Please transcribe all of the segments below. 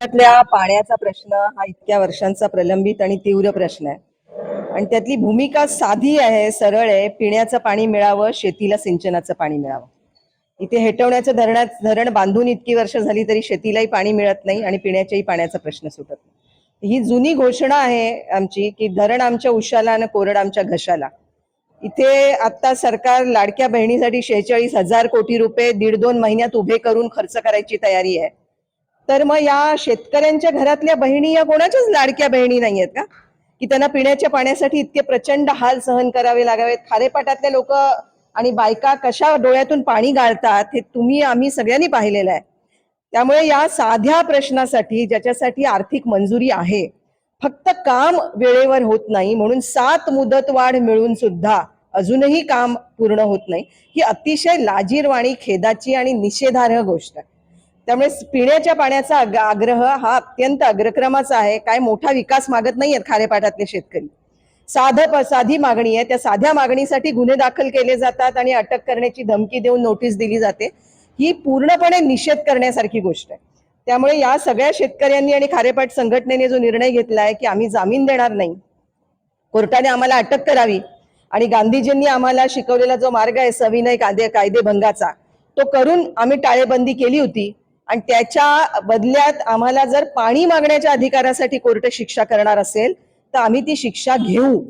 त्यातल्या पाण्याचा प्रश्न हा इतक्या वर्षांचा प्रलंबित आणि तीव्र प्रश्न आहे. आणि त्यातली भूमिका साधी आहे सरळ आहे पिण्याचं पाणी मिळावं शेतीला सिंचनाचं पाणी मिळावं. इथे हेटवण्याचं धरणात धरण बांधून इतकी वर्ष झाली तरी शेतीलाही पाणी मिळत नाही आणि पिण्याच्याही पाण्याचा प्रश्न सुटत नाही. ही जुनी घोषणा आहे आमची की धरण आमच्या उशाला आणि कोरड आमच्या घशाला. इथे आता सरकार लाडक्या बहिणीसाठी शेहेचाळीस हजार कोटी रुपये दीड दोन महिन्यात उभे करून खर्च करायची तयारी आहे. तर मग या शेतकऱ्यांच्या घरातल्या बहिणी या कोणाच्याच लाडक्या बहिणी नाही आहेत का? की त्यांना पिण्याच्या पाण्यासाठी इतके प्रचंड हाल सहन करावे लागावेत. खारेपाटातले लोक आणि बायका कशा डोळ्यातून पाणी गाळतात हे तुम्ही आम्ही सगळ्यांनी पाहिलेलं आहे. त्यामुळे या साध्या प्रश्नासाठी ज्याच्यासाठी आर्थिक मंजुरी आहे फक्त काम वेळेवर होत नाही म्हणून सात मुदतवाढ मिळून सुद्धा अजूनही काम पूर्ण होत नाही. ही अतिशय लाजीरवाणी खेदाची आणि निषेधार्ह गोष्ट आहे. त्यामुळे पिण्याच्या पाण्याचा आग्रह हा अत्यंत अग्रक्रमाचा आहे. काय मोठा विकास मागत नाहीयेत खारेपाटातले शेतकरी. साध प- साधी मागणी आहे. त्या साध्या मागणीसाठी गुन्हे दाखल केले जातात आणि अटक करण्याची धमकी देऊन नोटीस दिली जाते. ही पूर्णपणे निषेध करण्यासारखी गोष्ट आहे. त्यामुळे या सगळ्या शेतकऱ्यांनी आणि खारेपाट संघटनेने जो निर्णय घेतलाय की आम्ही जामीन देणार नाही कोर्टाने आम्हाला अटक करावी आणि गांधीजींनी आम्हाला शिकवलेला जो मार्ग आहे सविनय कायदे कायदेभंगाचा तो करून आम्ही टाळेबंदी केली होती. आणि त्याच्या बदल्यात आम्हाला जर पाणी मागण्याच्या अधिकारासाठी कोर्ट शिक्षा करणार असेल तर आम्ही ती शिक्षा घेऊ.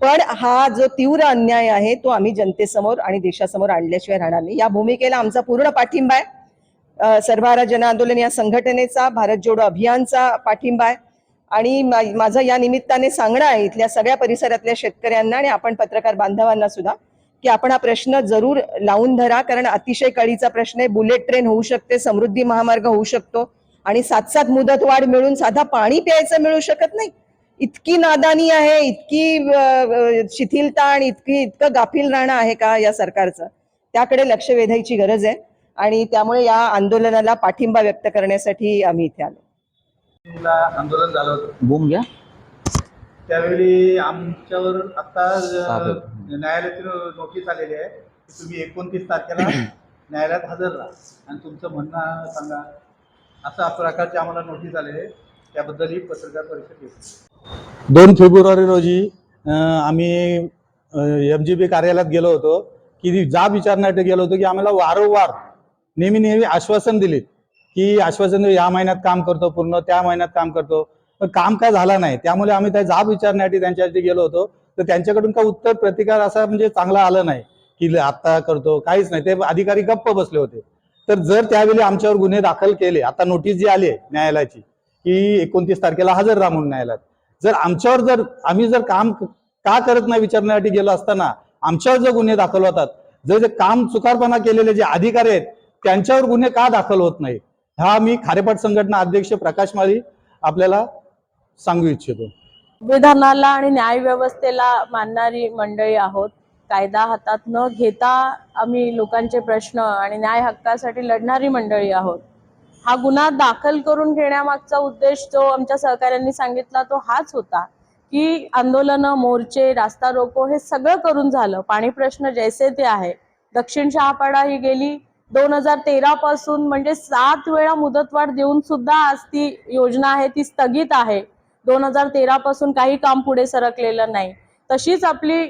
पण हा जो तीव्र अन्याय आहे तो आम्ही जनतेसमोर आणि देशासमोर आणल्याशिवाय राहणार नाही. या भूमिकेला आमचा पूर्ण पाठिंबा आहे. अ, जन आंदोलन या संघटनेचा भारत जोडो अभियानचा पाठिंबा आहे. आणि माझं या निमित्ताने सांगणं आहे इथल्या सगळ्या परिसरातल्या शेतकऱ्यांना आणि आपण पत्रकार बांधवांना सुद्धा की आपण हा प्रश्न जरूर लावून धरा. कारण अतिशय कळीचा प्रश्न आहे बुलेट ट्रेन होऊ शकते समृद्धी महामार्ग होऊ शकतो आणि सात सात मुदत वाढ मिळून साधा पाणी प्यायचं मिळू शकत नाही. इतकी नादानी आहे इतकी शिथिलता आणि इतकी इतकं गाफील राहणं आहे का या सरकारचं? त्याकडे लक्ष वेधायची गरज आहे आणि त्यामुळे या आंदोलनाला पाठिंबा व्यक्त करण्यासाठी आम्ही इथे आलो. आंदोलन झालं होतं. बूम घ्या. त्यावेळी आमच्यावर आता. न्यायालयाची नोटीस आलेली आहे की तुम्ही एकोणतीस तारखेला न्यायालयात हजर राहा आणि तुमचं म्हणणं सांगा. अशा प्रकारची आम्हाला नोटीस आलेली आहे. त्याबद्दल ही पत्रकार परिषद घेतली. दोन फेब्रुवारी रोजी आम्ही एम जी बी कार्यालयात गेलो होतो. की जाब विचारण्यासाठी गेलो होतो की आम्हाला वारंवार नेहमी नेहमी आश्वासन दिलीत की आश्वासन या महिन्यात काम करतो पूर्ण त्या महिन्यात काम करतो. पण काम काय झालं नाही त्यामुळे आम्ही त्या जाब विचारण्यासाठी त्यांच्यासाठी गेलो होतो. तर त्यांच्याकडून काय उत्तर प्रतिकार असा म्हणजे चांगला आलं नाही की आता करतो काहीच नाही. ते अधिकारी गप्प बसले होते. तर जर त्यावेळी आमच्यावर गुन्हे दाखल केले आता नोटीस जी आली आहे न्यायालयाची की एकोणतीस तारखेला हजर राहा म्हणून न्यायालयात. जर आमच्यावर जर आम्ही जर काम का करत नाही विचारण्यासाठी गेलो असताना आमच्यावर जर गुन्हे दाखल होतात जर जे काम चुकारपणा केलेले जे अधिकारी आहेत त्यांच्यावर गुन्हे का दाखल होत नाही हा मी खारेपाट संघटना अध्यक्ष प्रकाश माळी आपल्याला सांगू इच्छितो. संविधानाला आणि न्याय व्यवस्थेला मानणारी मंडळी आहोत. कायदा हातात न घेता आम्ही लोकांचे प्रश्न आणि न्याय हक्कासाठी लढणारी मंडळी आहोत. हा गुन्हा दाखल करून घेण्यामागचा उद्देश जो आमच्या सहकाऱ्यांनी सांगितला तो हाच होता की आंदोलनं मोर्चे रास्ता रोको हे सगळं करून झालं. पाणी प्रश्न जैसे ते आहे. दक्षिण शहापाडा ही गेली. दोन हजार तेरा पासून म्हणजे सात वेळा मुदतवाढ देऊन सुद्धा आज ती योजना आहे ती स्थगित आहे. दोन हजार तेरा पासून काही काम पुढे सरकलेलं नाही. तशीच आपली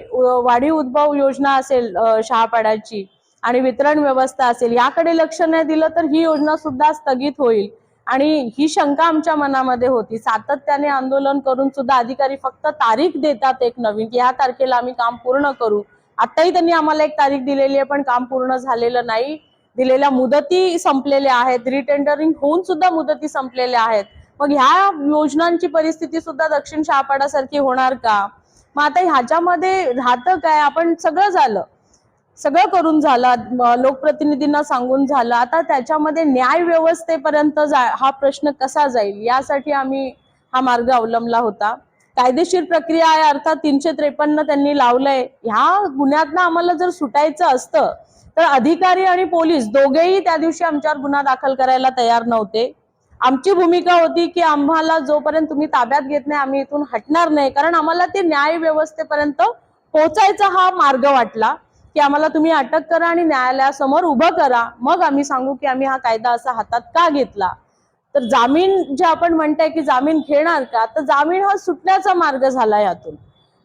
वाढीव उद्भव योजना असेल शहापाड्याची आणि वितरण व्यवस्था असेल याकडे लक्ष नाही दिलं तर ही योजना सुद्धा स्थगित होईल. आणि ही शंका आमच्या मनामध्ये होती. सातत्याने आंदोलन करून सुद्धा अधिकारी फक्त तारीख देतात एक नवीन की ह्या तारखेला आम्ही काम पूर्ण करू. आताही त्यांनी आम्हाला एक तारीख दिलेली आहे पण काम पूर्ण झालेलं नाही. दिलेल्या मुदती संपलेल्या आहेत. रिटेंडरिंग होऊन सुद्धा मुदती संपलेल्या आहेत. मग ह्या योजनांची परिस्थिती सुद्धा दक्षिण शहापाडासारखी होणार का? मग आता ह्याच्यामध्ये राहतं काय? आपण सगळं झालं. सगळं करून झालं. लोकप्रतिनिधींना सांगून झालं. आता त्याच्यामध्ये न्याय व्यवस्थेपर्यंत जा हा प्रश्न कसा जाईल? यासाठी आम्ही हा मार्ग अवलंबला होता. कायदेशीर प्रक्रिया आहे अर्थात तीनशे त्रेपन्न त्यांनी लावलंय. ह्या गुन्ह्यातनं आम्हाला जर सुटायचं असतं तर अधिकारी आणि पोलीस दोघेही त्या दिवशी आमच्यावर गुन्हा दाखल करायला तयार नव्हते. आमची भूमिका होती की आम्हाला जोपर्यंत तुम्ही ताब्यात घेत नाही आम्ही इथून हटणार नाही. कारण आम्हाला ते न्याय व्यवस्थेपर्यंत पोहोचायचा हा मार्ग वाटला की आम्हाला तुम्ही अटक करा आणि न्यायालयासमोर उभं करा. मग आम्ही सांगू की आम्ही हा कायदा असा हातात का घेतला? तर जामीन जे आपण म्हणताय की जामीन घेणार का? तर जामीन हा सुटण्याचा मार्ग झाला यातून.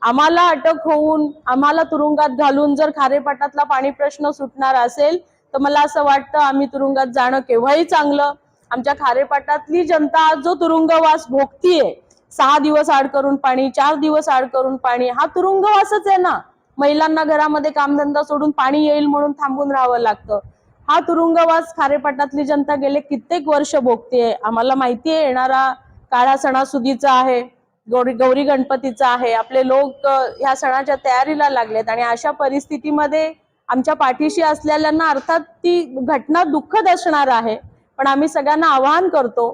आम्हाला अटक होऊन आम्हाला तुरुंगात घालून जर खारेपाटातला पाणी प्रश्न सुटणार असेल तर मला असं वाटतं आम्ही तुरुंगात जाणं केव्हाही चांगलं. आमच्या खारेपाटातली जनता जो तुरुंगवास भोगतीये सहा दिवस आड करून पाणी चार दिवस आड करून पाणी हा तुरुंगवासच आहे ना. महिलांना घरामध्ये कामधंदा सोडून पाणी येईल म्हणून थांबून राहावं लागतं. हा तुरुंगवास खारेपाटातली जनता गेले कित्येक वर्ष भोगतीये. आम्हाला माहितीये येणारा काळा सणासुदीचा आहे. गौरी गौरी गणपतीचा आहे. आपले लोक ह्या सणाच्या तयारीला लागलेत आणि अशा परिस्थितीमध्ये आमच्या पाठीशी असलेल्यांना अर्थात ती घटना दुःखद असणार आहे. पण आम्ही सगळ्यांना आवाहन करतो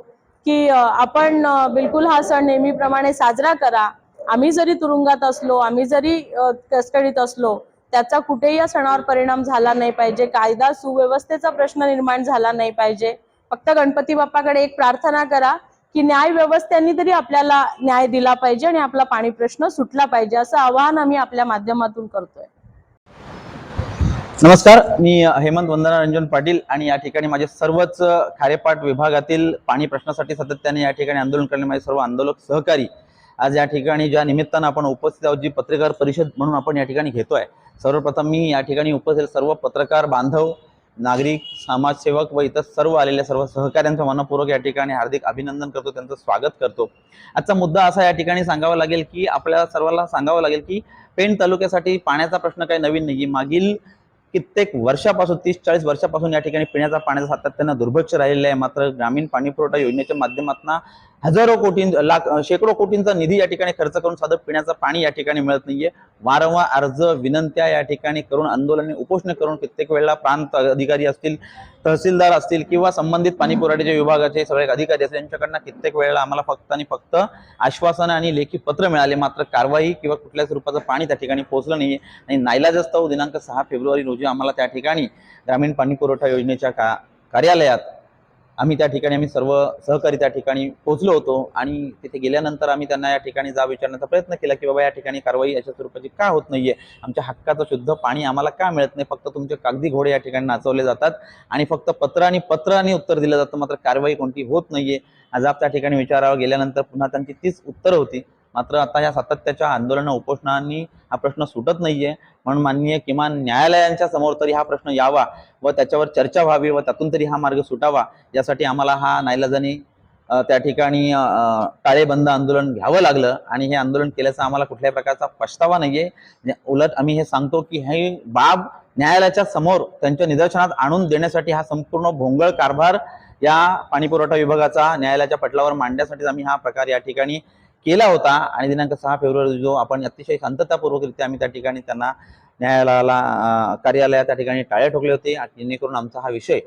की आपण बिलकुल हा सण नेहमीप्रमाणे साजरा करा. आम्ही जरी तुरुंगात असलो आम्ही जरी कसकडीत कस्टडीत असलो त्याचा कुठेही या सणावर परिणाम झाला नाही पाहिजे. कायदा सुव्यवस्थेचा प्रश्न निर्माण झाला नाही पाहिजे. फक्त गणपती बाप्पाकडे एक प्रार्थना करा. की न्याय व्यवस्थेने तरी आपल्याला न्याय दिला पाहिजे आणि आपला पाणी प्रश्न सुटला पाहिजे असं आवाहन आम्ही आपल्या माध्यमातून करतोय. नमस्कार मी हेमंत वंदना रंजन पाटील आणि या ठिकाणी माझे सर्वच खारेपाट विभागातील पाणी प्रश्नासाठी सातत्याने या ठिकाणी आंदोलन करणे माझे सर्व आंदोलक सहकारी आज या ठिकाणी ज्या निमित्तानं आपण उपस्थित आहोत जी पत्रकार परिषद म्हणून आपण या ठिकाणी घेतोय सर्वप्रथम मी या ठिकाणी उपस्थित सर्व पत्रकार बांधव नागरिक समाजसेवक व इतर सर्व आलेल्या सर्व सहकाऱ्यांचं मनपूर्वक या ठिकाणी हार्दिक अभिनंदन करतो त्यांचं स्वागत करतो. आजचा मुद्दा असा या ठिकाणी सांगावा लागेल की आपल्याला सर्वांना सांगावं लागेल की पेण तालुक्यासाठी पाण्याचा प्रश्न काही नवीन नाही मागील कित्येक वर्षापासून तीस चाळीस वर्षापासून या ठिकाणी पिण्याचा पाण्याचा सातत्यानं दुर्भक्ष राहिलेलं आहे. मात्र ग्रामीण पाणी पुरवठा योजनेच्या माध्यमातून हजारो कोटी लाख शेकडो कोटींचा निधी या ठिकाणी खर्च करून साधं पिण्याचं पाणी या ठिकाणी मिळत नाहीये. वारंवार अर्ज विनंत्या या ठिकाणी करून आंदोलने उपोषणे करून कित्येक वेळेला प्रांत अधिकारी असतील तहसीलदार असतील किंवा संबंधित पाणी पुरवठ्याच्या विभागाचे सगळे अधिकारी असतील यांच्याकडनं कित्येक वेळेला आम्हाला फक्त आणि फक्त आश्वासनं आणि लेखी पत्र मिळाले. मात्र कारवाई किंवा कुठल्याच स्वरूपाचं पाणी त्या ठिकाणी पोहोचलं नाहीये. आणि नाईलाजस्तव दिनांक सहा फेब्रुवारी रोजी आम्हाला त्या ठिकाणी ग्रामीण पाणी पुरवठा योजनेच्या का कार्यालयात आम्ही त्या ठिकाणी आम्ही सर्व सहकारी त्या ठिकाणी पोहोचलो होतो आणि तिथे गेल्यानंतर आम्ही त्यांना या ठिकाणी जा विचारण्याचा प्रयत्न केला की बाबा या ठिकाणी कारवाई अशा स्वरूपाची का होत नाहीये? आमच्या हक्काचं शुद्ध पाणी आम्हाला का मिळत नाही? फक्त तुमचे कागदी घोडे या ठिकाणी नाचवले जातात आणि फक्त पत्र आणि पत्राने उत्तर दिलं जातं मात्र कारवाई कोणती होत नाहीये? आज आप त्या ठिकाणी विचारावं गेल्यानंतर पुन्हा त्यांची तीच उत्तरं होती. मात्र आता या सातत्याच्या आंदोलन उपोषणांनी हा प्रश्न सुटत नाहीये. म्हणून माननीय किमान न्यायालयांच्या समोर तरी हा प्रश्न यावा व त्याच्यावर चर्चा व्हावी व त्यातून तरी हा मार्ग सुटावा. यासाठी आम्हाला हा नाईलाजाने त्या ठिकाणी टाळेबंद आंदोलन घ्यावं लागलं आणि हे आंदोलन केल्याचा आम्हाला कुठल्याही प्रकारचा पछतावा नाहीये. म्हणजे उलट आम्ही हे सांगतो की हे बाब न्यायालयाच्या समोर त्यांच्या निदर्शनात आणून देण्यासाठी हा संपूर्ण भोंगळ कारभार या पाणीपुरवठा विभागाचा न्यायालयाच्या पटलावर मांडण्यासाठी आम्ही हा प्रकार या ठिकाणी केला होता आणि दिनांक सहा फेब्रुवारी जो आपण अतिशय शांततापूर्वकरित्या आम्ही त्या ठिकाणी त्यांना न्यायालयाला कार्यालयात त्या ठिकाणी टाळे ठोकले होते आणि जेणेकरून आमचा हा विषय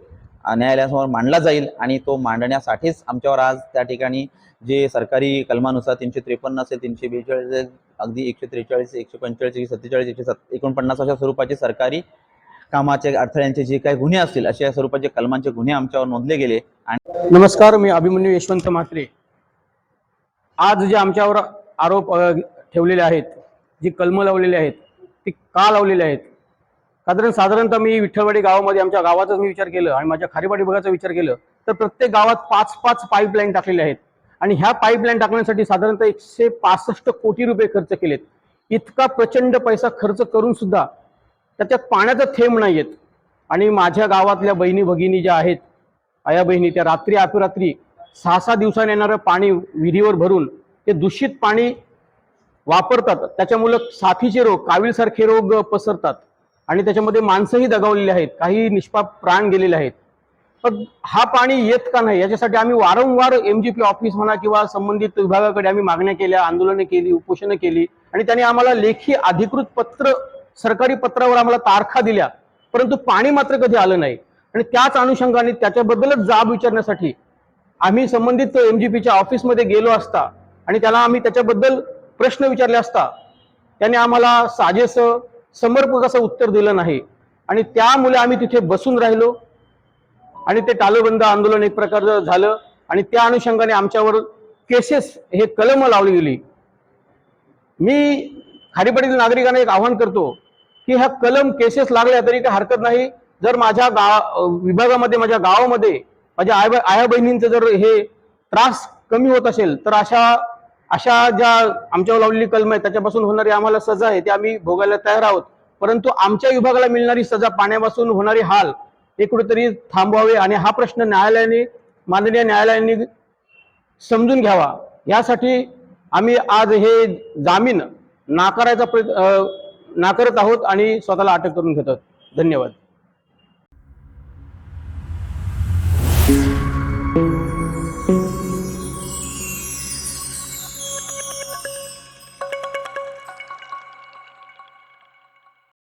न्यायालयासमोर मांडला जाईल आणि तो मांडण्यासाठीच आमच्यावर आज त्या ठिकाणी जे सरकारी कलमानुसार तीनशे त्रेपन्न असेल तीनशे बेचाळीस अगदी एकशे त्रेचाळीस एकशे पंचेचाळीस एकशे सत्तेचाळीस एकशे सत् एकोणपन्नास अशा स्वरूपाचे सरकारी कामाचे अडथळ्यांचे जे काही गुन्हे असतील अशा स्वरूपाचे कलमांचे गुन्हे आमच्यावर नोंदले गेले आणि नमस्कार मी अभिमन्यू यशवंत म्हात्रे. आज जे आमच्यावर आरोप ठेवलेले आहेत जी कलमं लावलेली आहेत ती का लावलेली आहेत? कारण साधारणतः मी विठ्ठलवाडी गावामध्ये आमच्या गावाचाच मी विचार केलं आणि माझ्या खारीवाडी भागाचा विचार केलं तर प्रत्येक गावात पाच पाच पाईपलाईन टाकलेले आहेत. आणि ह्या पाईपलाईन टाकण्यासाठी साधारणतः एकशे पासष्ट कोटी रुपये खर्च केलेत. इतका प्रचंड पैसा खर्च करून सुद्धा त्याच्यात पाण्याचा थेंब नाही आहेत आणि माझ्या गावातल्या बहिणी भगिनी ज्या आहेत आया बहिणी त्या रात्री अपरात्री सहा सहा दिवसांनी येणारं पाणी विहिरीवर भरून ते दूषित पाणी वापरतात. त्याच्यामुळं साथीचे रोग कावीळसारखे रोग पसरतात. आणि त्याच्यामध्ये माणसंही दगावलेली आहेत. काही निष्पाप प्राण गेलेले आहेत. पण हा पाणी येत का नाही? याच्यासाठी आम्ही वारंवार एमजीपी ऑफिस म्हणा किंवा संबंधित विभागाकडे आम्ही मागण्या केल्या आंदोलनं केली उपोषणं केली. आणि त्यांनी आम्हाला लेखी अधिकृत पत्र सरकारी पत्रावर आम्हाला तारखा दिल्या. परंतु पाणी मात्र कधी आलं नाही. आणि त्याच अनुषंगाने त्याच्याबद्दलच जाब विचारण्यासाठी आम्ही संबंधित एमजीपीच्या ऑफिसमध्ये गेलो असता आणि त्याला आम्ही त्याच्याबद्दल प्रश्न विचारले असता त्याने आम्हाला साजेस समर्पक असं उत्तर दिलं नाही. आणि त्यामुळे आम्ही तिथे बसून राहिलो. आणि ते टालोबंद आंदोलन एक प्रकारचं झालं. आणि त्या अनुषंगाने आमच्यावर केसेस हे कलम लावली गेली. मी खारीपाडीतील नागरिकांना एक आवाहन करतो की ह्या कलम केसेस लागल्या तरी काही हरकत नाही. जर माझ्या गाव विभागामध्ये माझ्या गावामध्ये माझ्या आय आया बहिणींचं जर हे त्रास कमी होत असेल तर अशा अशा ज्या आमच्यावर लावलेली कलम आहे त्याच्यापासून होणारी आम्हाला सजा आहे ती आम्ही भोगायला तयार आहोत. परंतु आमच्या विभागाला मिळणारी सजा पाण्यापासून होणारी हाल हे कुठेतरी थांबवावे आणि हा प्रश्न न्यायालयाने माननीय न्यायालयाने समजून घ्यावा. यासाठी आम्ही आज हे जामीन नाकारायचा प्रयत्न नाकारत आहोत आणि स्वतःला अटक करून घेतो धन्यवाद.